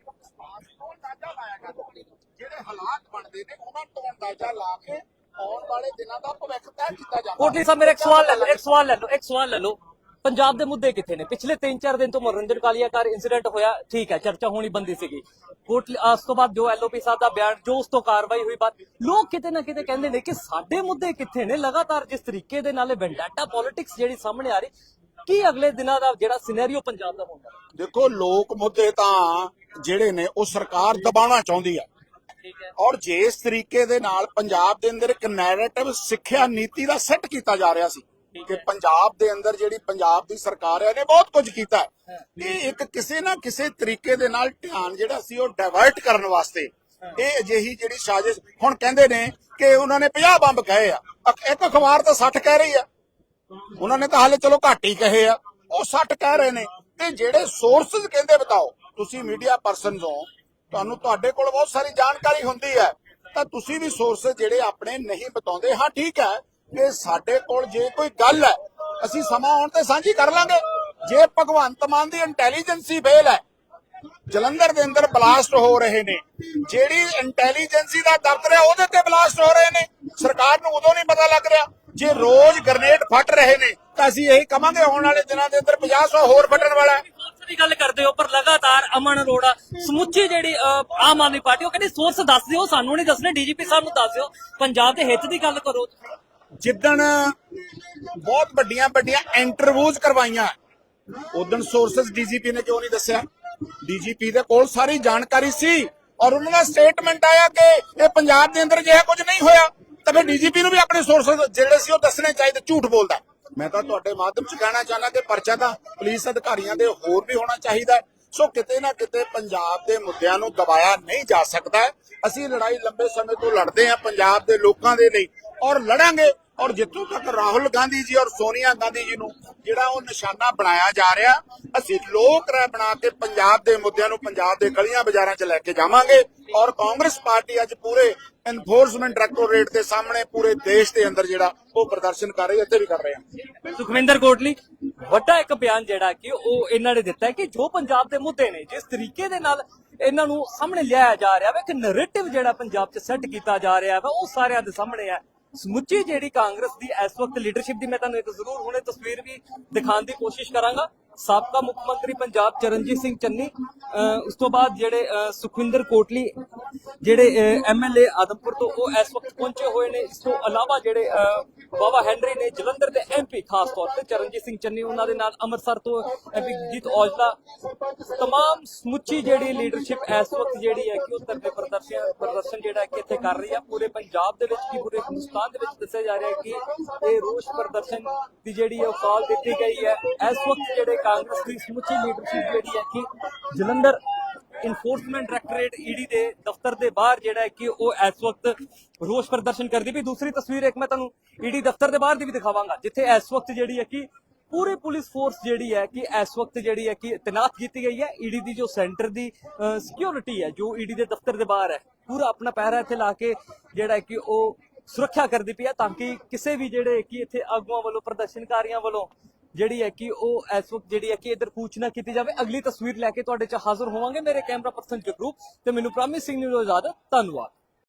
ਜਿਹੜੇ ਹਾਲਾਤ ਬਣਦੇ ਨੇ ਉਹਨਾਂ ਤੋਂ ਅੰਦਾਜ਼ਾ ਲਾ ਕੇ ਆਉਣ ਵਾਲੇ ਦਿਨਾਂ ਦਾ ਭਵਿੱਖ ਤੈਅ ਕੀਤਾ ਜਾਂਦਾ ਕੋਟਲੀ ਸਾਹਿਬ, ਮੇਰਾ ਇੱਕ ਸਵਾਲ ਲੈ ਲਓ, ਇੱਕ ਸਵਾਲ ਲੈ ਲਓ, ਇੱਕ ਸਵਾਲ ਲੈ ਲਓ। ਪੰਜਾਬ ਦੇ ਮੁੱਦੇ ਕਿੱਥੇ ਨੇ? ਪਿਛਲੇ 3-4 ਦਿਨ ਤੋਂ ਮਨੋਰੰਜਨ ਕਾਲੀਆਕਾਰ ਇਨਸੀਡੈਂਟ ਹੋਇਆ ਠੀਕ ਹੈ ਚਰਚਾ ਹੋਣੀ ਬੰਦੀ ਸੀਗੀ। ਕੋਟਲੀ ਉਸ ਤੋਂ ਬਾਅਦ ਜੋ ਐਲਓਪੀ ਸਾਹਿਬ ਦਾ ਬਿਆਨ ਜੋ ਉਸ ਤੋਂ ਕਾਰਵਾਈ ਹੋਈ ਬਾਤ ਲੋਕ ਕਿਤੇ ਨਾ ਕਿਤੇ ਕਹਿੰਦੇ ਨੇ ਕਿ ਸਾਡੇ ਮੁੱਦੇ ਕਿੱਥੇ ਨੇ? ਲਗਾਤਾਰ ਜਿਸ ਤਰੀਕੇ ਦੇ ਨਾਲ ਵੈਂਡਾਟਾ ਪੋਲਿਟਿਕਸ ਜਿਹੜੀ ਸਾਹਮਣੇ ਆ ਰਹੀ ਕੀ ਅਗਲੇ ਦਿਨਾਂ ਦਾ ਜਿਹੜਾ ਸਿਨੈਰੀਓ ਪੰਜਾਬ ਦਾ ਹੋਊਗਾ ਦੇਖੋ ਲੋਕ ਮੁੱਦੇ ਤਾਂ ਜਿਹੜੇ ਨੇ ਉਹ ਸਰਕਾਰ ਦਬਾਉਣਾ ਚਾਹੁੰਦੀ ਆ। ਔਰ ਜੇ ਇਸ ਤਰੀਕੇ ਦੇ ਨਾਲ ਪੰਜਾਬ ਦੇ ਅੰਦਰ ਇੱਕ ਨੈਰੇਟਿਵ ਸਿੱਖਿਆ ਨੀਤੀ ਦਾ ਸੈੱਟ ਕੀਤਾ ਜਾ ਰਿਹਾ ਸੀ ਕਿ ਪੰਜਾਬ ਦੇ ਅੰਦਰ ਜਿਹੜੀ ਪੰਜਾਬ ਦੀ ਸਰਕਾਰ ਹੈ ਇਹਨੇ ਬਹੁਤ ਕੁਝ ਕੀਤਾ ਹੈ। ਇਹ ਇੱਕ ਕਿਸੇ ਨਾ ਕਿਸੇ ਤਰੀਕੇ ਦੇ ਨਾਲ ਧਿਆਨ ਜਿਹੜਾ ਸੀ ਉਹ ਡਾਇਵਰਟ ਕਰਨ ਵਾਸਤੇ ਇਹ ਅਜਿਹੀ ਜਿਹੜੀ ਸਾਜ਼ਿਸ਼ ਹੁਣ ਕਹਿੰਦੇ ਨੇ ਕਿ ਉਹਨਾਂ ਨੇ 50 ਬੰਬ ਕਹੇ ਆ। ਇੱਕ ਅਖਬਾਰ ਤਾਂ 60 ਕਹਿ ਰਹੀ ਆ। ਉਹਨਾਂ ਨੇ ਤਾਂ ਹਾਲੇ ਚਲੋ ਘੱਟ ਹੀ ਕਹੇ ਆ। ਉਹ 60 ਕਹਿ ਰਹੇ ਨੇ। ਤੇ ਜਿਹੜੇ ਸੋਰਸਸ ਕਹਿੰਦੇ ਬਤਾਓ ਤੁਸੀਂ ਮੀਡੀਆ ਪਰਸਨਸ ਹੋ ਤੁਹਾਨੂੰ ਤੁਹਾਡੇ ਕੋਲ ਬਹੁਤ ਸਾਰੀ ਜਾਣਕਾਰੀ ਹੁੰਦੀ ਹੈ ਤਾਂ ਤੁਸੀਂ ਵੀ ਸੋਰਸਸ ਜਿਹੜੇ ਆਪਣੇ ਨਹੀਂ ਬਤਾਉਂਦੇ। ਹਾਂ ਠੀਕ ਹੈ ਕਿ ਸਾਡੇ ਕੋਲ ਜੇ ਕੋਈ ਗੱਲ ਹੈ, ਅਸੀਂ ਸਮਾਂ ਆਉਣ ਤੇ ਸਾਂਝੀ ਕਰ ਲਾਂਗੇ। ਜੇ ਭਗਵੰਤ ਮਾਨ ਦੀ ਇੰਟੈਲੀਜੈਂਸੀ ਫੇਲ ਹੈ, ਜਲੰਧਰ ਦੇ ਅੰਦਰ ਬਲਾਸਟ ਹੋ ਰਹੇ ਨੇ। ਜਿਹੜੀ ਇੰਟੈਲੀਜੈਂਸੀ ਦਾ ਦਫ਼ਤਰ ਹੈ ਉਹਦੇ ਤੇ ਬਲਾਸਟ ਹੋ ਰਹੇ ਨੇ। ਸਰਕਾਰ ਨੂੰ ਉਦੋਂ ਨਹੀਂ ਪਤਾ ਲੱਗ ਰਿਹਾ, ਜੇ ਰੋਜ਼ ਗ੍ਰਨੇਡ ਫਟ ਰਹੇ ਨੇ, ਤਾਂ ਅਸੀਂ ਇਹੀ ਕਵਾਂਗੇ ਆਉਣ ਵਾਲੇ ਦਿਨਾਂ ਦੇ ਅੰਦਰ 50 ਹੋਰ ਫਟਣ ਵਾਲਾ ਹੈ। ਦੀ ਗੱਲ ਕਰਦੇ ਹੋ, ਪਰ ਲਗਾਤਾਰ ਅਮਨ ਅਰੋੜਾ, ਸਮੁੱਚੀ ਜਿਹੜੀ ਆਮ ਆਦਮੀ ਪਾਰਟੀ, ਉਹ ਕਹਿੰਦੀ ਸੋਰਸ ਦੱਸ ਦਿਓ, ਸਾਨੂੰ ਨਹੀਂ ਦੱਸਣੇ, ਡੀਜੀਪੀ ਸਾਹਿਬ ਨੂੰ ਦੱਸ ਦਿਓ। ਪੰਜਾਬ ਦੇ ਹਿੱਤ ਦੀ ਗੱਲ ਕਰੋ। ਜਿੱਦਣ ਬਹੁਤ ਵੱਡੀਆਂ ਵੱਡੀਆਂ ਇੰਟਰਵਿਊਜ਼ ਕਰਵਾਈਆਂ ਉਦੋਂ ਸੋਰਸਸ ਡੀਜੀਪੀ ਨੇ ਕਿਉਂ ਨਹੀਂ ਦੱਸਿਆ? ਡੀਜੀਪੀ ਦੇ ਕੋਲ ਸਾਰੀ ਜਾਣਕਾਰੀ ਸੀ ਔਰ ਉਹਨਾਂ ਦਾ ਸਟੇਟਮੈਂਟ ਆਇਆ ਕਿ ਇਹ ਪੰਜਾਬ ਦੇ ਅੰਦਰ ਜਿਹਾ ਕੁਝ ਨਹੀਂ ਹੋਇਆ। ਤਾਂ ਫਿਰ ਡੀਜੀਪੀ ਨੂੰ ਵੀ ਆਪਣੇ ਸੋਰਸਸ ਜਿਹੜੇ ਸੀ ਉਹ ਦੱਸਣੇ ਚਾਹੀਦੇ, ਝੂਠ ਬੋਲਦਾ। ਮੈਂ ਤਾਂ ਤੁਹਾਡੇ ਮਾਧਿਅਮ ਚ ਕਹਿਣਾ ਚਾਹੁੰਦਾ ਕਿ ਪਰਚਾ ਤਾਂ ਪੁਲਿਸ ਅਧਿਕਾਰੀਆਂ ਦੇ ਹੋਰ ਵੀ ਹੋਣਾ ਚਾਹੀਦਾ ਸੋ ਕਿਤੇ ਨਾ ਕਿਤੇ ਪੰਜਾਬ ਦੇ ਮੁੱਦਿਆਂ ਨੂੰ ਦਬਾਇਆ ਨਹੀਂ ਜਾ ਸਕਦਾ। ਅਸੀਂ ਲੜਾਈ ਲੰਬੇ ਸਮੇਂ ਤੋਂ ਲੜਦੇ ਹਾਂ ਪੰਜਾਬ ਦੇ ਲੋਕਾਂ ਦੇ ਲਈ। ਔਰ ਲੜਾਂਗੇ। ਔਰ ਜਿੱਥੋਂ ਤੱਕ ਰਾਹੁਲ ਗਾਂਧੀ ਜੀ ਔਰ ਸੋਨੀਆ ਗਾਂਧੀ ਜੀ ਨੂੰ ਜਿਹੜਾ ਉਹ ਨਿਸ਼ਾਨਾ ਬਣਾਇਆ ਜਾ ਰਿਹਾ, ਅਸੀਂ ਲੋਕ ਰਾਏ ਬਣਾ ਕੇ ਪੰਜਾਬ ਦੇ ਮੁੱਦਿਆਂ ਨੂੰ ਪੰਜਾਬ ਦੇ ਗਲੀਆਂ ਬਾਜ਼ਾਰਾਂ 'ਚ ਲੈ ਕੇ ਜਾਵਾਂਗੇ। ਔਰ ਕਾਂਗਰਸ ਪਾਰਟੀ ਅੱਜ ਪੂਰੇ ਐਨਫੋਰਸਮੈਂਟ ਡਾਇਰੈਕਟੋਰੇਟ ਦੇ ਸਾਹਮਣੇ ਪੂਰੇ ਦੇਸ਼ ਦੇ ਅੰਦਰ ਜਿਹੜਾ ਉਹ ਪ੍ਰਦਰਸ਼ਨ ਕਰ ਰਹੀ ਇੱਥੇ ਵੀ ਕਰ ਰਹੇ ਹਾਂ। ਸੁਖਵਿੰਦਰ ਕੋਟਲੀ, ਵੱਡਾ ਇੱਕ ਬਿਆਨ ਜਿਹੜਾ ਕਿ ਉਹ ਇਹਨਾਂ ਨੇ ਦਿੱਤਾ ਕਿ ਜੋ ਪੰਜਾਬ ਦੇ ਮੁੱਦੇ ਨੇ, ਜਿਸ ਤਰੀਕੇ ਦੇ ਨਾਲ ਇਹਨਾਂ ਨੂੰ ਸਾਹਮਣੇ ਲਿਆਇਆ ਜਾ ਰਿਹਾ ਹੈ ਕਿ ਨੈਰੇਟਿਵ ਜਿਹੜਾ ਪੰਜਾਬ 'ਚ ਸੈੱਟ ਕੀਤਾ ਜਾ ਰਿਹਾ ਵਾ, ਉਹ ਸਾਰਿਆਂ ਦੇ ਸਾਹਮਣੇ ਹੈ। ਸਮੁੱਚੀ ਜਿਹੜੀ ਕਾਂਗਰਸ ਦੀ ਇਸ ਵਕਤ ਲੀਡਰਸ਼ਿਪ ਦੀ ਮੈਂ ਤੁਹਾਨੂੰ ਇੱਕ ਜ਼ਰੂਰ ਹੁਣੇ ਤਸਵੀਰ ਵੀ ਦਿਖਾਉਣ ਦੀ ਕੋਸ਼ਿਸ਼ ਕਰਾਂਗਾ। ਸਾਬਕਾ ਮੁੱਖ ਮੰਤਰੀ ਪੰਜਾਬ ਚਰਨਜੀਤ ਸਿੰਘ ਚੰਨੀ, ਅਹ, ਉਸ ਤੋਂ ਬਾਅਦ ਜਿਹੜੇ, ਅਹ, ਸੁਖਵਿੰਦਰ ਕੋਟਲੀ ਜਿਹੜੇ ਐਮਐਲਏ ਆਦਮਪੁਰ ਤੋਂ ਉਹ ਇਸ ਵਕਤ ਪਹੁੰਚੇ ਹੋਏ ਨੇ। ਇਸ ਤੋਂ ਇਲਾਵਾ ਜਿਹੜੇ ਬਾਬਾ ਹੈਨਰੀ ਨੇ ਜਲੰਧਰ ਦੇ ਐਮਪੀ ਖਾਸ ਤੌਰ ਤੇ ਚਰਨਜੀਤ ਸਿੰਘ ਚੰਨੀ, ਉਹਨਾਂ ਦੇ ਨਾਲ ਅੰਮ੍ਰਿਤਸਰ ਤੋਂ ਐਮਪੀ ਜੀਤ ਔਜਲਾ। ਤਮਾਮ ਸਮੁੱਚੀ ਜਿਹੜੀ ਲੀਡਰਸ਼ਿਪ ਇਸ ਵਕਤ ਜਿਹੜੀ ਹੈ ਕਿ ਉਹ ਧਰਨੇ ਪ੍ਰਦਰਸ਼ਨ ਪ੍ਰਦਰਸ਼ਨ ਜਿਹੜਾ ਕਿ ਇੱਥੇ ਕਰ ਰਹੀ ਹੈ ਪੂਰੇ ਪੰਜਾਬ ਦੇ ਵਿੱਚ ਕੀ ਪੂਰੇ ਹਿੰਦੁਸਤਾਨ ਦੇ ਵਿੱਚ ਦੱਸਿਆ ਜਾ ਰਿਹਾ ਕਿ ਇਹ ਰੋਸ ਪ੍ਰਦਰਸ਼ਨ ਦੀ ਜਿਹੜੀ ਹੈ ਉਹ ਕਾਲ ਦਿੱਤੀ ਗਈ ਹੈ। ਇਸ ਵਕਤ ਜਿਹੜੇ ਕਾਂਗਰਸ ਦੀ ਸਮੁੱਚੀ ਲੀਡਰਸ਼ਿਪ ਜਿਹੜੀ ਹੈ ਕਿ ਜਲੰਧਰ ਇਨਫੋਰਸਮੈਂਟ ਡਾਇਰੈਕਟੋਰੇਟ ਈਡੀ ਦੇ ਦਫ਼ਤਰ ਦੇ ਬਾਹਰ ਜਿਹੜਾ ਹੈ ਕਿ ਉਹ ਇਸ ਵਕਤ ਰੋਸ ਪ੍ਰਦਰਸ਼ਨ ਕਰਦੀ ਵੀ ਦੂਸਰੀ ਤਸਵੀਰ ਇੱਕ ਮੈਂ ਤੁਹਾਨੂੰ ਈਡੀ ਦਫ਼ਤਰ ਦੇ ਬਾਹਰ ਦੀ ਵੀ ਦਿਖਾਵਾਂਗਾ, ਜਿੱਥੇ ਇਸ ਵਕਤ ਜਿਹੜੀ ਹੈ ਕਿ ਪੂਰੇ ਪੁਲਿਸ ਫੋਰਸ ਜਿਹੜੀ ਹੈ ਕਿ ਇਸ ਵਕਤ ਜਿਹੜੀ ਹੈ ਕਿ ਤੈਨਾਤ ਕੀਤੀ ਗਈ ਹੈ। ਈਡੀ ਦੀ ਜੋ ਸੈਂਟਰ ਦੀ ਸਿਕਿਉਰਿਟੀ ਹੈ, ਜੋ ਈਡੀ ਦੇ ਦਫ਼ਤਰ ਦੇ ਬਾਹਰ ਹੈ, ਪੂਰਾ ਆਪਣਾ ਪਹਿਰਾ ਇੱਥੇ ਲਾ ਕੇ ਜਿਹੜਾ ਹੈ ਕਿ ਉਹ ਸੁਰੱਖਿਆ ਕਰਦੀ ਪਈ ਹੈ ਤਾਂ ਕਿ ਕਿਸੇ ਵੀ ਜਿਹੜੇ ਕਿ ਇੱਥੇ ਆਗੂਆਂ ਵੱਲੋਂ, ਪ੍ਰਦਰਸ਼ਨਕਾਰੀਆਂ ਵੱਲੋਂ ਜਿਹੜੀ ਹੈ ਕਿ ਉਹ ਇਸ ਵਕਤ ਜਿਹੜੀ ਹੈ ਕਿ ਇਧਰ ਸੂਚਨਾ ਕੀਤੀ ਜਾਵੇ, ਅਗਲੀ ਤਸਵੀਰ ਲੈ ਕੇ ਤੁਹਾਡੇ ਚ ਹਾਜ਼ਰ ਹੋਵਾਂਗੇ ਮੇਰੇ ਕੈਮਰਾ ਪਰਸਨ ਜਗਰੂਪ ਤੇ ਮੈਨੂੰ ਪ੍ਰਾਮਿਸ ਸਿੰਘ ਨੂੰ ਇਜਾਜ਼ਤ ਧੰਨਵਾਦ।